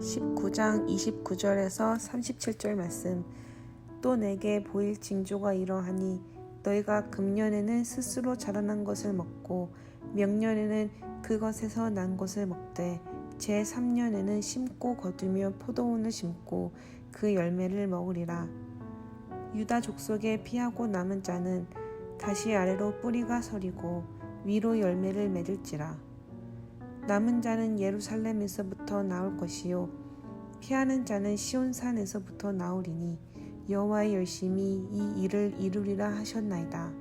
19장 29절에서 37절 말씀. 또 내게 보일 징조가 이러하니 너희가 금년에는 스스로 자라난 것을 먹고 명년에는 그것에서 난 것을 먹되 제 3년에는 심고 거두며 포도원을 심고 그 열매를 먹으리라. 유다 족속에 피하고 남은 자는 다시 아래로 뿌리가 서리고 위로 열매를 맺을지라 남은 자는 예루살렘에서부터 나올 것이요 피하는 자는 시온산에서부터 나오리니 여호와의 열심히 이 일을 이루리라 하셨나이다.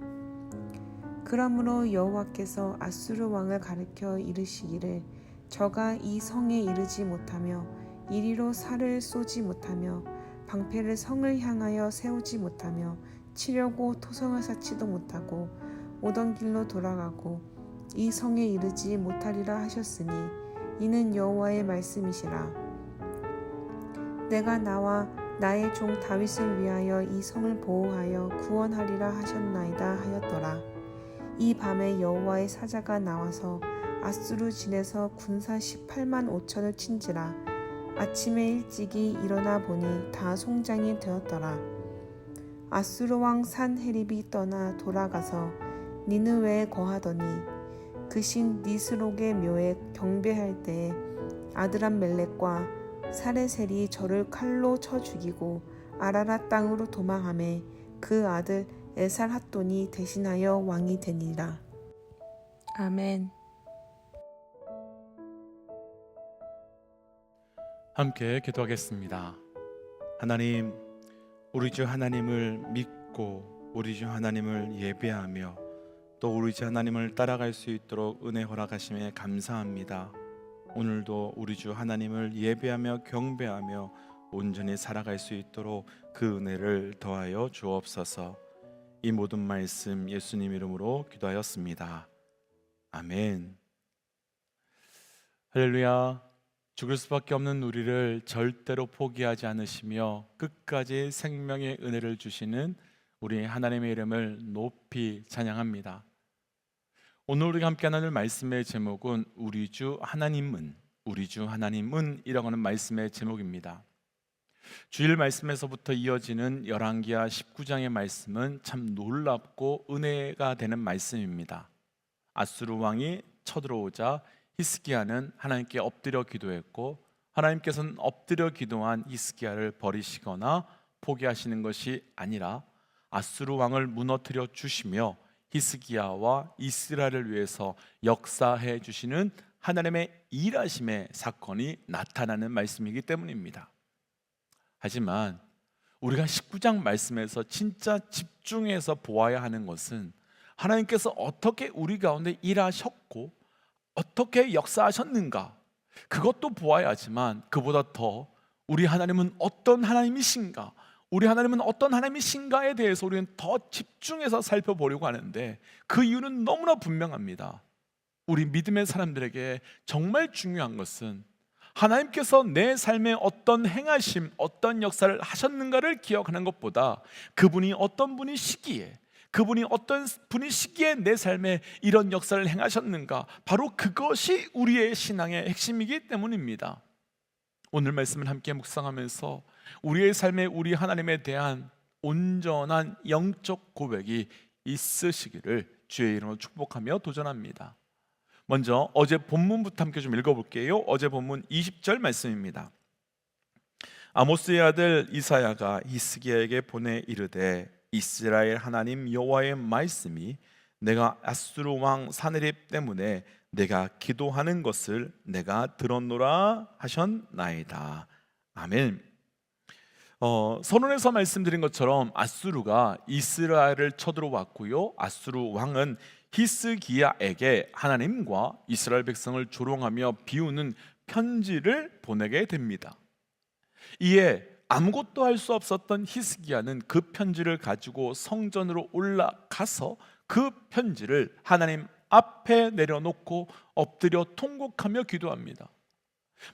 그러므로 여호와께서 아수르 왕을 가르켜 이르시기를 저가 이 성에 이르지 못하며 이리로 살을 쏘지 못하며 방패를 성을 향하여 세우지 못하며 치려고 토성을 쌓지도 못하고 오던 길로 돌아가고 이 성에 이르지 못하리라 하셨으니 이는 여호와의 말씀이시라. 내가 나와 나의 종 다윗을 위하여 이 성을 보호하여 구원하리라 하셨나이다 하였더라. 이 밤에 여호와의 사자가 나와서 아수르 진에서 군사 18만 5천을 친지라. 아침에 일찍이 일어나 보니 다 송장이 되었더라. 아수르 왕 산헤립이 떠나 돌아가서 니느웨에 거하더니 그 신 니스록의 묘에 경배할 때에 아드람 멜렉과 사레셀이 저를 칼로 쳐 죽이고 아라라 땅으로 도망하매 그 아들 에살 핫돈이 대신하여 왕이 되니라. 아멘. 함께 기도하겠습니다. 하나님, 우리 주 하나님을 믿고 우리 주 하나님을 예배하며 또 우리 주 하나님을 따라갈 수 있도록 은혜 허락하심에 감사합니다. 오늘도 우리 주 하나님을 예배하며 경배하며 온전히 살아갈 수 있도록 그 은혜를 더하여 주옵소서. 이 모든 말씀 예수님 이름으로 기도하였습니다. 아멘. 할렐루야. 죽을 수밖에 없는 우리를 절대로 포기하지 않으시며 끝까지 생명의 은혜를 주시는 우리 하나님의 이름을 높이 찬양합니다. 오늘 우리가 함께 나눌 말씀의 제목은 우리 주 하나님은 우리 주 하나님은 이라고 하는 말씀의 제목입니다. 주일 말씀에서부터 이어지는 열왕기하 19장의 말씀은 참 놀랍고 은혜가 되는 말씀입니다. 아수르 왕이 쳐들어오자 히스기야는 하나님께 엎드려 기도했고 하나님께서는 엎드려 기도한 히스기야를 버리시거나 포기하시는 것이 아니라 아수르 왕을 무너뜨려 주시며 히스기야와 이스라엘을 위해서 역사해 주시는 하나님의 일하심의 사건이 나타나는 말씀이기 때문입니다. 하지만 우리가 19장 말씀에서 진짜 집중해서 보아야 하는 것은 하나님께서 어떻게 우리 가운데 일하셨고 어떻게 역사하셨는가 그것도 보아야 하지만 그보다 더 우리 하나님은 어떤 하나님이신가 우리 하나님은 어떤 하나님이신가에 대해서 우리는 더 집중해서 살펴보려고 하는데 그 이유는 너무나 분명합니다. 우리 믿음의 사람들에게 정말 중요한 것은 하나님께서 내 삶에 어떤 행하심, 어떤 역사를 하셨는가를 기억하는 것보다 그분이 어떤 분이시기에 그분이 어떤 분이 시기에 내 삶에 이런 역사를 행하셨는가 바로 그것이 우리의 신앙의 핵심이기 때문입니다. 오늘 말씀을 함께 묵상하면서 우리의 삶에 우리 하나님에 대한 온전한 영적 고백이 있으시기를 주의 이름으로 축복하며 도전합니다. 먼저 어제 본문부터 함께 좀 읽어볼게요. 어제 본문 20절 말씀입니다. 아모스의 아들 이사야가 히스기야에게 보내 이르되 이스라엘 하나님 여호와의 말씀이 내가 아수르 왕 사네립 때문에 내가 기도하는 것을 내가 들었노라 하셨나이다. 아멘. 어, 선언에서 말씀드린 것처럼 아수르가 이스라엘을 쳐들어왔고요. 아수르 왕은 히스기야에게 하나님과 이스라엘 백성을 조롱하며 비우는 편지를 보내게 됩니다. 이에 아무것도 할 수 없었던 히스기야는 그 편지를 가지고 성전으로 올라가서 그 편지를 하나님 앞에 내려놓고 엎드려 통곡하며 기도합니다.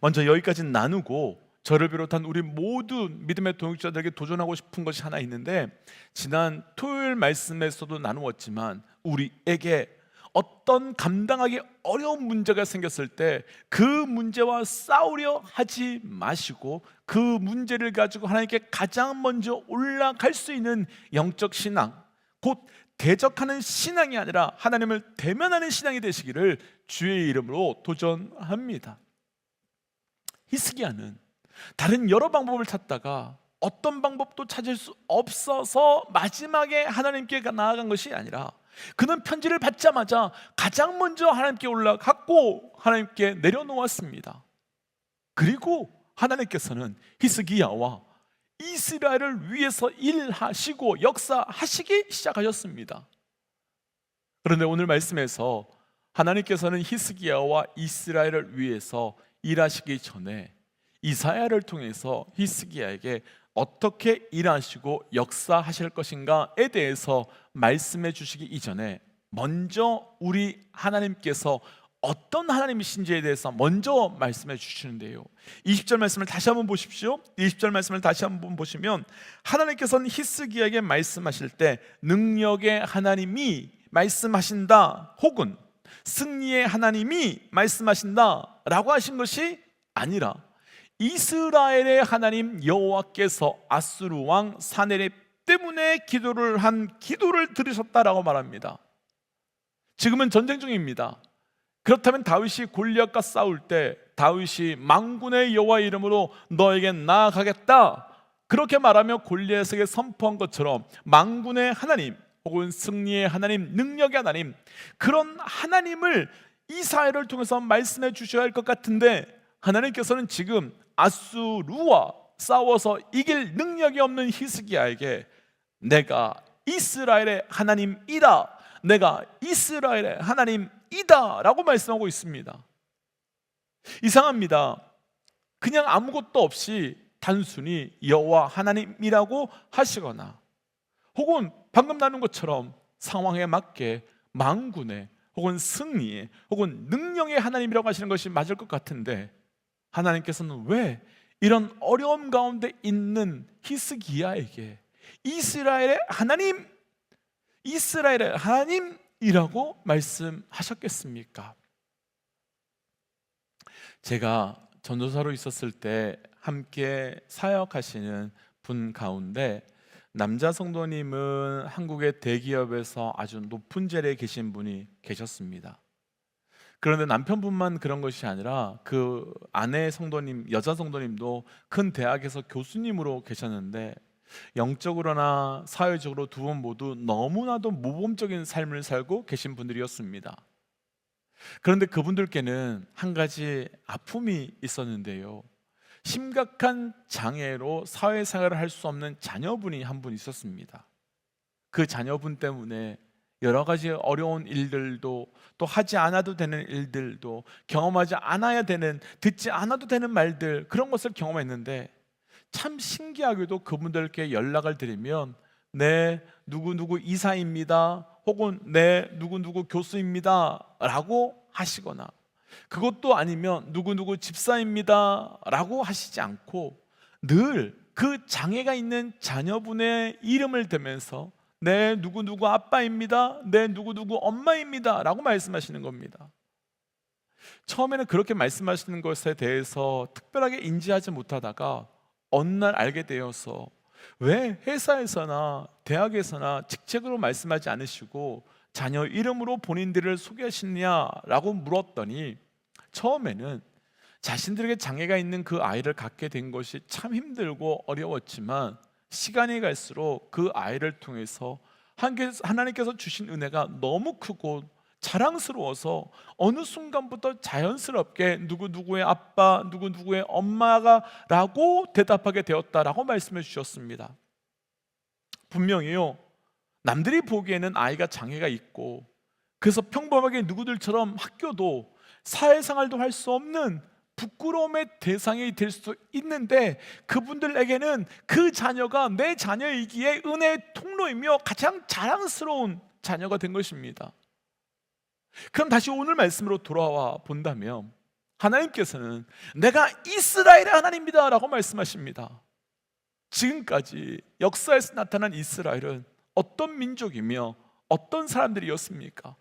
먼저 여기까지 나누고 저를 비롯한 우리 모두 믿음의 동역자들에게 도전하고 싶은 것이 하나 있는데 지난 토요일 말씀에서도 나누었지만 우리에게 어떤 감당하기 어려운 문제가 생겼을 때 그 문제와 싸우려 하지 마시고 그 문제를 가지고 하나님께 가장 먼저 올라갈 수 있는 영적 신앙, 곧 대적하는 신앙이 아니라 하나님을 대면하는 신앙이 되시기를 주의 이름으로 도전합니다. 히스기야는 다른 여러 방법을 찾다가 어떤 방법도 찾을 수 없어서 마지막에 하나님께 나아간 것이 아니라 그는 편지를 받자마자 가장 먼저 하나님께 올라갔고 하나님께 내려놓았습니다. 그리고 하나님께서는 히스기야와 이스라엘을 위해서 일하시고 역사하시기 시작하셨습니다. 그런데 오늘 말씀에서 하나님께서는 히스기야와 이스라엘을 위해서 일하시기 전에 이사야를 통해서 히스기야에게 어떻게 일하시고 역사하실 것인가에 대해서 말씀해 주시기 이전에 먼저 우리 하나님께서 어떤 하나님이신지에 대해서 먼저 말씀해 주시는데요. 20절 말씀을 다시 한번 보십시오. 20절 말씀을 다시 한번 보시면 하나님께서는 히스기야에게 말씀하실 때 능력의 하나님이 말씀하신다 혹은 승리의 하나님이 말씀하신다라고 하신 것이 아니라 이스라엘의 하나님 여호와께서 아수르 왕 사네립 때문에 기도를 한 기도를 들으셨다라고 말합니다. 지금은 전쟁 중입니다. 그렇다면 다윗이 골리앗과 싸울 때 다윗이 망군의 여호와 이름으로 너에게 나아가겠다. 그렇게 말하며 골리앗에게 선포한 것처럼 망군의 하나님 혹은 승리의 하나님, 능력의 하나님 그런 하나님을 이사야를 통해서 말씀해 주셔야 할 것 같은데 하나님께서는 지금 아수르와 싸워서 이길 능력이 없는 히스기야에게 내가 이스라엘의 하나님이다. 내가 이스라엘의 하나님이다 라고 말씀하고 있습니다. 이상합니다. 그냥 아무것도 없이 단순히 여호와 하나님이라고 하시거나 혹은 방금 나눈 것처럼 상황에 맞게 망군의 혹은 승리의 혹은 능력의 하나님이라고 하시는 것이 맞을 것 같은데 하나님께서는 왜 이런 어려움 가운데 있는 히스기야에게 이스라엘의 하나님, 이스라엘의 하나님이라고 말씀하셨겠습니까? 제가 전도사로 있었을 때 함께 사역하시는 분 가운데 남자 성도님은 한국의 대기업에서 아주 높은 자리에 계신 분이 계셨습니다. 그런데 남편분만 그런 것이 아니라 그 아내 성도님, 여자 성도님도 큰 대학에서 교수님으로 계셨는데 영적으로나 사회적으로 두 분 모두 너무나도 모범적인 삶을 살고 계신 분들이었습니다. 그런데 그분들께는 한 가지 아픔이 있었는데요. 심각한 장애로 사회생활을 할 수 없는 자녀분이 한 분 있었습니다. 그 자녀분 때문에 여러 가지 어려운 일들도 또 하지 않아도 되는 일들도 경험하지 않아야 되는 듣지 않아도 되는 말들 그런 것을 경험했는데 참 신기하게도 그분들께 연락을 드리면 네 누구누구 이사입니다. 혹은 네 누구누구 교수입니다 라고 하시거나 그것도 아니면 누구누구 집사입니다. 라고 하시지 않고 늘 그 장애가 있는 자녀분의 이름을 대면서 네 누구누구 아빠입니다. 네 누구누구 엄마입니다. 라고 말씀하시는 겁니다. 처음에는 그렇게 말씀하시는 것에 대해서 특별하게 인지하지 못하다가 어느 날 알게 되어서 왜 회사에서나 대학에서나 직책으로 말씀하지 않으시고 자녀 이름으로 본인들을 소개하시냐라고 물었더니 처음에는 자신들에게 장애가 있는 그 아이를 갖게 된 것이 참 힘들고 어려웠지만 시간이 갈수록 그 아이를 통해서 하나님께서 주신 은혜가 너무 크고 자랑스러워서 어느 순간부터 자연스럽게 누구 누구의 아빠, 누구 누구의 엄마가라고 대답하게 되었다라고 말씀해 주셨습니다. 분명히요. 남들이 보기에는 아이가 장애가 있고 그래서 평범하게 누구들처럼 학교도 사회생활도 할 수 없는 부끄러움의 대상이 될수 있는데 그분들에게는 그 자녀가 내 자녀이기에 은혜의 통로이며 가장 자랑스러운 자녀가 된 것입니다. 그럼 다시 오늘 말씀으로 돌아와 본다면 하나님께서는 내가 이스라엘의 하나님이다라고 말씀하십니다. 지금까지 역사에서 나타난 이스라엘은 어떤 민족이며 어떤 사람들이었습니까?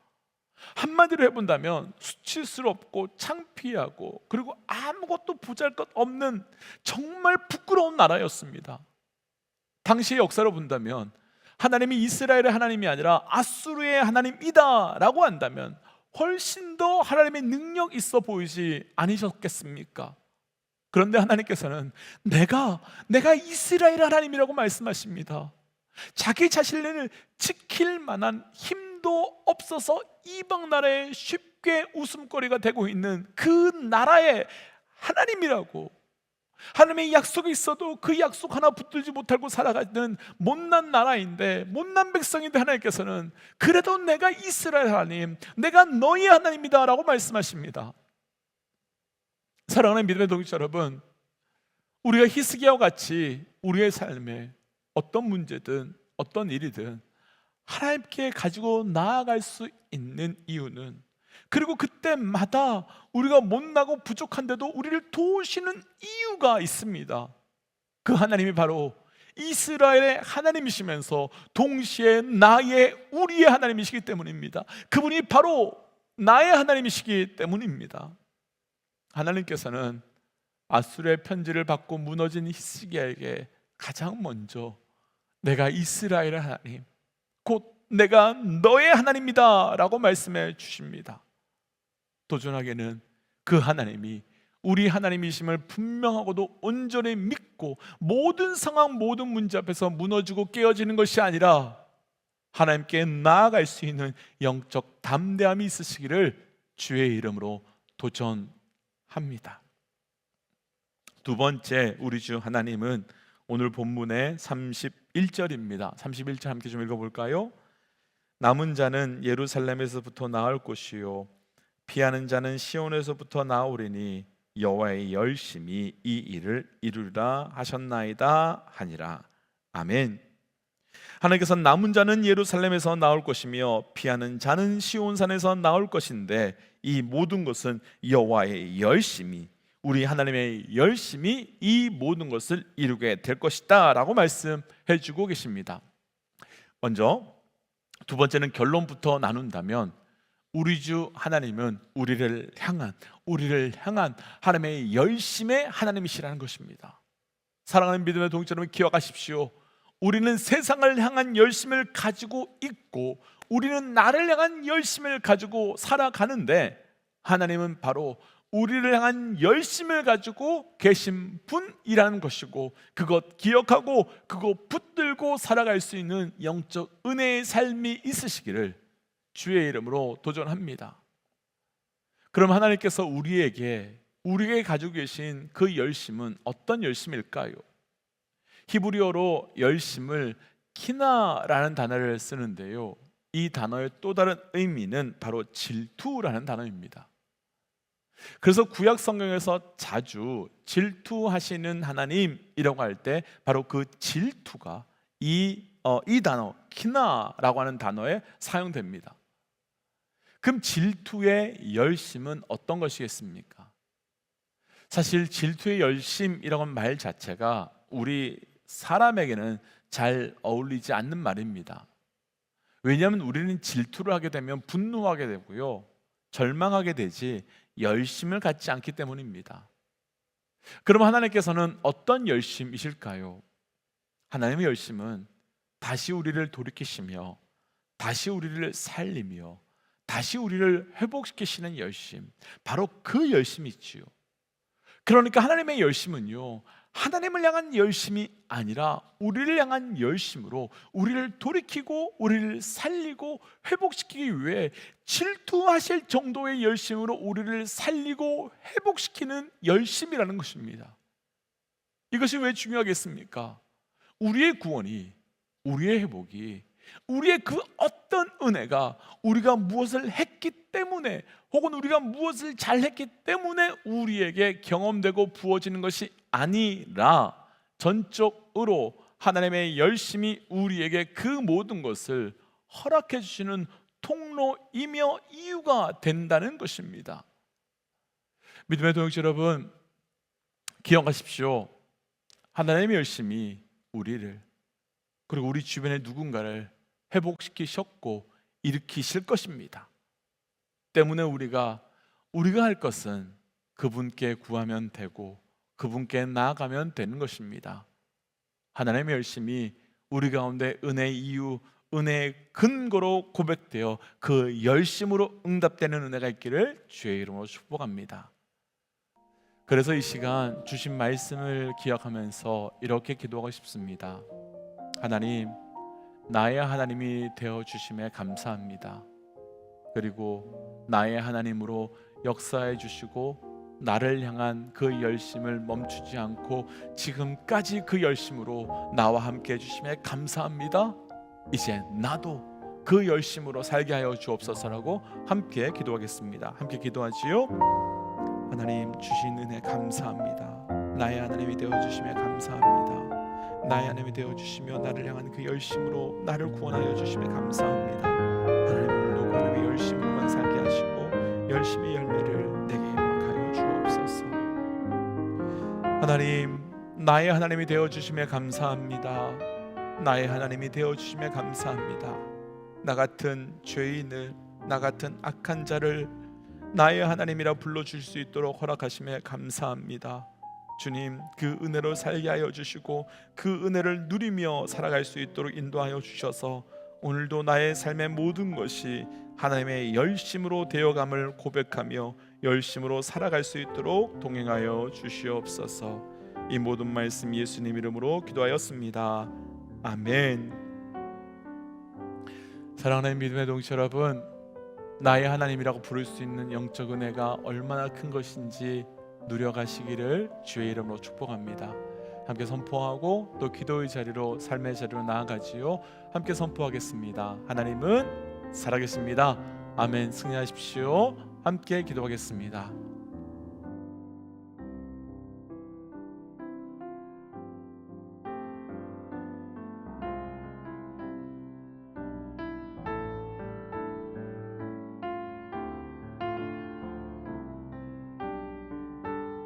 한마디로 해본다면 수치스럽고 창피하고 그리고 아무것도 보잘것 없는 정말 부끄러운 나라였습니다. 당시의 역사로 본다면 하나님이 이스라엘의 하나님이 아니라 아수르의 하나님이다라고 한다면 훨씬 더 하나님의 능력 있어 보이지 아니셨겠습니까? 그런데 하나님께서는 내가 내가 이스라엘 하나님이라고 말씀하십니다. 자기 자신을 지킬 만한 힘도 없어서 이방 나라에 쉽게 웃음거리가 되고 있는 그 나라의 하나님이라고 하나님의 약속이 있어도 그 약속 하나 붙들지 못하고 살아가는 못난 나라인데 못난 백성인데 하나님께서는 그래도 내가 이스라엘 하나님 내가 너희 하나님이다라고 말씀하십니다. 사랑하는 믿음의 동지 여러분 우리가 히스기야와 같이 우리의 삶에 어떤 문제든 어떤 일이든 하나님께 가지고 나아갈 수 있는 이유는 그리고 그때마다 우리가 못나고 부족한데도 우리를 도우시는 이유가 있습니다. 그 하나님이 바로 이스라엘의 하나님이시면서 동시에 나의 우리의 하나님이시기 때문입니다. 그분이 바로 나의 하나님이시기 때문입니다. 하나님께서는 아수르의 편지를 받고 무너진 히스기야에게 가장 먼저 내가 이스라엘의 하나님 곧 내가 너의 하나님이다라고 말씀해 주십니다. 도전하게는 그 하나님이 우리 하나님이심을 분명하고도 온전히 믿고 모든 상황 모든 문제 앞에서 무너지고 깨어지는 것이 아니라 하나님께 나아갈 수 있는 영적 담대함이 있으시기를 주의 이름으로 도전합니다. 두 번째 우리 주 하나님은 오늘 본문의 31절입니다. 31절 함께 좀 읽어 볼까요? 남은 자는 예루살렘에서부터 나올 것이요 피하는 자는 시온에서부터 나오리니 여호와의 열심히 이 일을 이루리라 하셨나이다 하니라. 아멘. 하나님께서 남은 자는 예루살렘에서 나올 것이며 피하는 자는 시온산에서 나올 것인데 이 모든 것은 여호와의 열심히 우리 하나님의 열심히 이 모든 것을 이루게 될 것이다라고 말씀해 주고 계십니다. 먼저 두 번째는 결론부터 나눈다면 우리 주 하나님은 우리를 향한 우리를 향한 하나님의 열심의 하나님이시라는 것입니다. 사랑하는 믿음의 동지여러분 기억하십시오. 우리는 세상을 향한 열심을 가지고 있고 우리는 나를 향한 열심을 가지고 살아가는데 하나님은 바로 우리를 향한 열심을 가지고 계신 분이라는 것이고 그것 기억하고 그거 붙들고 살아갈 수 있는 영적 은혜의 삶이 있으시기를 주의 이름으로 도전합니다. 그럼 하나님께서 우리에게 우리에게 가지고 계신 그 열심은 어떤 열심일까요? 히브리어로 열심을 키나라는 단어를 쓰는데요. 이 단어의 또 다른 의미는 바로 질투라는 단어입니다. 그래서 구약 성경에서 자주 질투하시는 하나님이라고 할 때 바로 그 질투가 이, 어, 이 단어 키나라고 하는 단어에 사용됩니다. 그럼 질투의 열심은 어떤 것이겠습니까? 사실 질투의 열심이라고 하는 말 자체가 우리 사람에게는 잘 어울리지 않는 말입니다. 왜냐하면 우리는 질투를 하게 되면 분노하게 되고요. 절망하게 되지 열심을 갖지 않기 때문입니다. 그럼 하나님께서는 어떤 열심이실까요? 하나님의 열심은 다시 우리를 돌이키시며 다시 우리를 살리며 다시 우리를 회복시키시는 열심. 바로 그 열심이지요. 그러니까 하나님의 열심은요. 하나님을 향한 열심이 아니라 우리를 향한 열심으로 우리를 돌이키고 우리를 살리고 회복시키기 위해 질투하실 정도의 열심으로 우리를 살리고 회복시키는 열심이라는 것입니다. 이것이 왜 중요하겠습니까? 우리의 구원이 우리의 회복이 우리의 그 어떤 은혜가 우리가 무엇을 했기 때문에 혹은 우리가 무엇을 잘했기 때문에 우리에게 경험되고 부어지는 것이 아니라 전적으로 하나님의 열심히 우리에게 그 모든 것을 허락해 주시는 통로이며 이유가 된다는 것입니다. 믿음의 동역자 여러분 기억하십시오. 하나님의 열심히 우리를 그리고 우리 주변의 누군가를 회복시키셨고 일으키실 것입니다. 때문에 우리가 우리가 할 것은 그분께 구하면 되고 그분께 나아가면 되는 것입니다. 하나님의 열심이 우리 가운데 은혜 이유, 은혜의 근거로 고백되어 그 열심으로 응답되는 은혜가 있기를 주의 이름으로 축복합니다. 그래서 이 시간 주신 말씀을 기억하면서 이렇게 기도하고 싶습니다. 하나님, 나의 하나님이 되어 주심에 감사합니다. 그리고 나의 하나님으로 역사해 주시고 나를 향한 그 열심을 멈추지 않고 지금까지 그 열심으로 나와 함께 해 주심에 감사합니다. 이제 나도 그 열심으로 살게 하여 주옵소서라고 함께 기도하겠습니다. 함께 기도하지요. 하나님 주신 은혜 감사합니다. 나의 하나님이 되어 주심에 감사합니다. 나의 하나님이 되어 주시며 나를 향한 그 열심으로 나를 구원하여 주심에 감사합니다. 하나님 오늘도 그 하나님의 열심으로만 살게 하시고 열심의 열매를 내게 허락하여 주옵소서. 하나님 나의 하나님이 되어 주심에 감사합니다. 나의 하나님이 되어 주심에 감사합니다. 나 같은 죄인을 나 같은 악한 자를 나의 하나님이라 불러 줄수 있도록 허락하심에 감사합니다. 주님 그 은혜로 살게 하여 주시고 그 은혜를 누리며 살아갈 수 있도록 인도하여 주셔서 오늘도 나의 삶의 모든 것이 하나님의 열심으로 되어감을 고백하며 열심으로 살아갈 수 있도록 동행하여 주시옵소서. 이 모든 말씀 예수님 이름으로 기도하였습니다. 아멘. 사랑하는 믿음의 동지 여러분, 나의 하나님이라고 부를 수 있는 영적 은혜가 얼마나 큰 것인지 누려가시기를 주의 이름으로 축복합니다. 함께 선포하고 또 기도의 자리로 삶의 자리로 나아가지요. 함께 선포하겠습니다. 하나님은 살아계십니다. 아멘. 승리하십시오. 함께 기도하겠습니다.